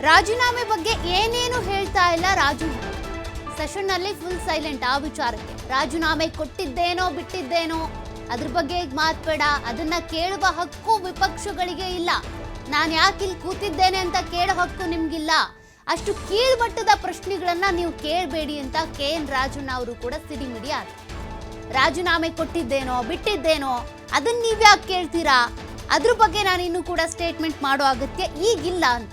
ರಾಜೀನಾಮೆ ಬಗ್ಗೆ ಏನೇನು ಹೇಳ್ತಾ ಇಲ್ಲ ರಾಜು. ಸೆಷನ್ನಲ್ಲಿ ಫುಲ್ ಸೈಲೆಂಟ್ ಆ ವಿಚಾರಕ್ಕೆ. ರಾಜೀನಾಮೆ ಕೊಟ್ಟಿದ್ದೇನೋ ಬಿಟ್ಟಿದ್ದೇನೋ, ಅದ್ರ ಬಗ್ಗೆ ಮಾತ್ಬೇಡ ಅದನ್ನ ಕೇಳುವ ಹಕ್ಕು ವಿಪಕ್ಷಗಳಿಗೆ ಇಲ್ಲ. ನಾನು ಯಾಕೆ ಇಲ್ಲಿ ಕೂತಿದ್ದೇನೆ ಅಂತ ಕೇಳೋ ಹಕ್ಕು ನಿಮ್ಗಿಲ್ಲ. ಅಷ್ಟು ಕೀಳ್ಮಟ್ಟದ ಪ್ರಶ್ನೆಗಳನ್ನ ನೀವು ಕೇಳಬೇಡಿ ಅಂತ ಕೆ. ಎನ್. ರಾಜಣ್ಣ ಅವರು ಕೂಡ ಸಿಡಿಮಿಡಿಯಾದ್ರು ರಾಜೀನಾಮೆ ಕೊಟ್ಟಿದ್ದೇನೋ, ಬಿಟ್ಟಿದ್ದೇನೋ ಅದನ್ನ ನೀವ್ಯಾಕೆ ಕೇಳ್ತೀರಾ? ಅದ್ರ ಬಗ್ಗೆ ನಾನು ಇನ್ನೂ ಕೂಡ ಸ್ಟೇಟ್ಮೆಂಟ್ ಮಾಡೋ ಅಗತ್ಯ ಈಗಿಲ್ಲ ಅಂತ.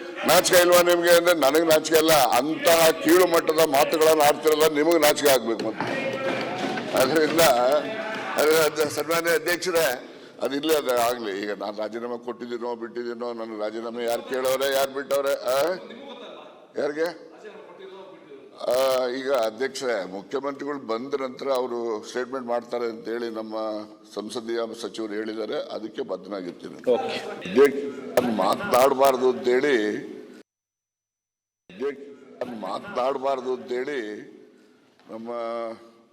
ನಾಚಿಕೆ ಇಲ್ವಾ ನಿಮ್ಗೆ ಅಂದ್ರೆ ನನಗೆ ನಾಚಿಕೆ ಅಲ್ಲ, ಅಂತಹ ಕೀಳು ಮಟ್ಟದ ಮಾತುಗಳನ್ನು ಆಡ್ತಿರಲ್ಲ ನಿಮಗೆ ನಾಚಿಕೆ ಆಗ್ಬೇಕು ಮತ್ತೆ. ಅದರಿಂದ ಅದು ಅದು ಸನ್ಮಾನ್ಯ ಅಧ್ಯಕ್ಷರೇ ಅದಿಲ್ಲ ಅದು ಆಗ್ಲಿ. ಈಗ ನಾನು ರಾಜೀನಾಮೆ ಕೊಟ್ಟಿದ್ದೀನೋ, ಬಿಟ್ಟಿದ್ದೀನೋ, ನನ್ನ ರಾಜೀನಾಮೆ ಯಾರು ಕೇಳೋರೆ, ಯಾರು ಬಿಟ್ಟವ್ರೆ? ಯಾರಿಗೆ? ಈಗ ಅಧ್ಯಕ್ಷರೇ ಮುಖ್ಯಮಂತ್ರಿಗಳು ಬಂದ ನಂತರ ಅವರು ಸ್ಟೇಟ್ಮೆಂಟ್ ಮಾಡ್ತಾರೆ ಅಂತ ಹೇಳಿ ನಮ್ಮ ಸಂಸದೀಯ ಸಚಿವರು ಹೇಳಿದ್ದಾರೆ. ಅದಕ್ಕೆ ಬದ್ಧನಾಗಿರ್ತೀನಿ. ಮಾತನಾಡಬಾರ್ದು ಅಂತೇಳಿ ಅಂತ ಅಂತೇಳಿ ನಮ್ಮ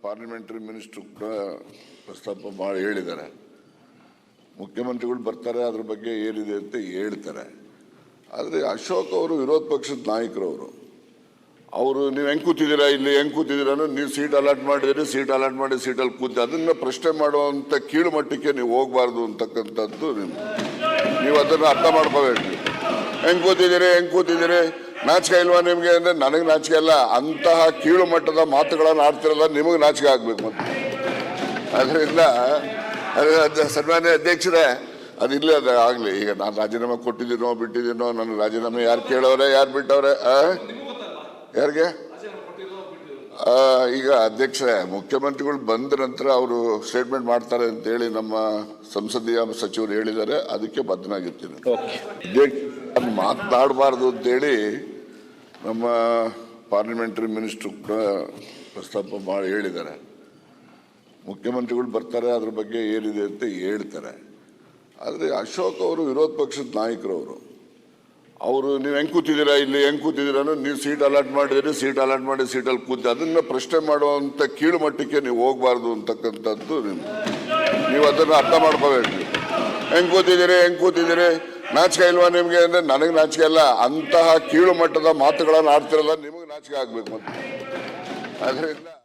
ಪಾರ್ಲಿಮೆಂಟರಿ ಮಿನಿಸ್ಟರ್ ಕೂಡ ಪ್ರಸ್ತಾಪ ಮಾಡಿ ಹೇಳಿದ್ದಾರೆ. ಮುಖ್ಯಮಂತ್ರಿಗಳು ಬರ್ತಾರೆ ಅದ್ರ ಬಗ್ಗೆ ಏನಿದೆ ಅಂತ ಹೇಳ್ತಾರೆ. ಆದರೆ ಅಶೋಕ್ ಅವರು ವಿರೋಧ ಪಕ್ಷದ ನಾಯಕರು ಅವರು ನೀವು ಹೆಂಗೆ ಕೂತಿದ್ದೀರಾ ಇಲ್ಲಿ, ಹೆಂಗ್ ಕೂತಿದ್ದೀರಾ ನೀವು ಸೀಟ್ ಅಲಾಟ್ ಮಾಡಿದ್ರೆ ಸೀಟ್ ಅಲಾಟ್ ಮಾಡಿ ಸೀಟಲ್ಲಿ ಕೂತಿ. ಅದನ್ನ ಪ್ರಶ್ನೆ ಮಾಡುವಂಥ ಕೀಳು ಮಟ್ಟಕ್ಕೆ ನೀವು ಹೋಗಬಾರ್ದು ಅಂತಕ್ಕಂಥದ್ದು ನಿಮ್ಮ ನೀವು ಅದನ್ನು ಅರ್ಥ ಮಾಡ್ಕೋಬೇಕು. ಹೆಂಗ್ ಕೂತಿದ್ದೀರಿ ಹೆಂಗ್ ಕೂತಿದ್ದೀರಿ? ನಾಚಿಕೆ ಇಲ್ವಾ ನಿಮಗೆ ಅಂದ್ರೆ ನನಗೆ ನಾಚಿಕೆ ಇಲ್ಲ ಅಂತಹ ಕೀಳು ಮಟ್ಟದ ಮಾತುಗಳನ್ನು ಆಡ್ತಿರಲ್ಲ ನಿಮಗೆ ನಾಚಿಕೆ ಆಗ್ಬೇಕು ಮತ್ತೆ. ಅದರಿಂದ ಅದು ಅದು ಸನ್ಮಾನ್ಯ ಅಧ್ಯಕ್ಷರೇ ಅದಿಲ್ಲ ಅದು ಆಗಲಿ. ಈಗ ನಾನು ರಾಜೀನಾಮೆ ಕೊಟ್ಟಿದ್ದೀನೋ, ಬಿಟ್ಟಿದ್ದೀನೋ, ನನ್ನ ರಾಜೀನಾಮೆ ಯಾರು ಕೇಳವ್ರೆ ಯಾರು ಬಿಟ್ಟವ್ರೆ? ಯಾರಿಗೆ? ಈಗ ಅಧ್ಯಕ್ಷರೇ ಮುಖ್ಯಮಂತ್ರಿಗಳು ಬಂದ ನಂತರ ಅವರು ಸ್ಟೇಟ್ಮೆಂಟ್ ಮಾಡ್ತಾರೆ ಅಂತೇಳಿ ನಮ್ಮ ಸಂಸದೀಯ ಸಚಿವರು ಹೇಳಿದ್ದಾರೆ. ಅದಕ್ಕೆ ಬದ್ಧನಾಗಿರ್ತೀನಿ. ಮಾತನಾಡಬಾರ್ದು ಅಂತೇಳಿ ನಮ್ಮ ಪಾರ್ಲಿಮೆಂಟರಿ ಮಿನಿಸ್ಟ್ರು ಕೂಡ ಪ್ರಸ್ತಾಪ ಮಾಡಿ ಹೇಳಿದ್ದಾರೆ. ಮುಖ್ಯಮಂತ್ರಿಗಳು ಬರ್ತಾರೆ ಅದ್ರ ಬಗ್ಗೆ ಏನಿದೆ ಅಂತ ಹೇಳ್ತಾರೆ. ಆದರೆ ಅಶೋಕ್ ಅವರು ವಿರೋಧ ಪಕ್ಷದ ನಾಯಕರು ಅವರು, ನೀವು ಹೆಂಗ್ ಕೂತಿದ್ದೀರಾ ಇಲ್ಲಿ? ಹೆಂಗ್ ಕೂತಿದ್ದೀರಾ? ನೀವು ಸೀಟ್ ಅಲಾಟ್ ಮಾಡಿದಿರಿ, ಸೀಟ್ ಅಲಾಟ್ ಮಾಡಿ ಸೀಟಲ್ಲಿ ಕೂತಿ. ಅದನ್ನ ಪ್ರಶ್ನೆ ಮಾಡುವಂಥ ಕೀಳು ಮಟ್ಟಕ್ಕೆ ನೀವು ಹೋಗಬಾರ್ದು ಅಂತಕ್ಕಂಥದ್ದು ನಿಮ್ಮ ನೀವು ಅದನ್ನು ಅರ್ಥ ಮಾಡ್ಕೋಬೇಕು. ಹೆಂಗ್ ಕೂತಿದ್ದೀರಿ? ಹೆಂಗ್ ಕೂತಿದ್ದೀರಿ? ನಾಚಿಕೆ ಇಲ್ವಾ ನಿಮ್ಗೆ? ಅಂದ್ರೆ, ನನಗೆ ನಾಚಿಕೆ ಇಲ್ಲ ಅಂತಹ ಕೀಳು ಮಟ್ಟದ ಮಾತುಗಳನ್ನು ಆಡ್ತಿರಲ್ಲ, ನಿಮಗೆ ನಾಚಿಕೆ ಆಗ್ಬೇಕು ಮತ್ತೆ. ಅದರಿಂದ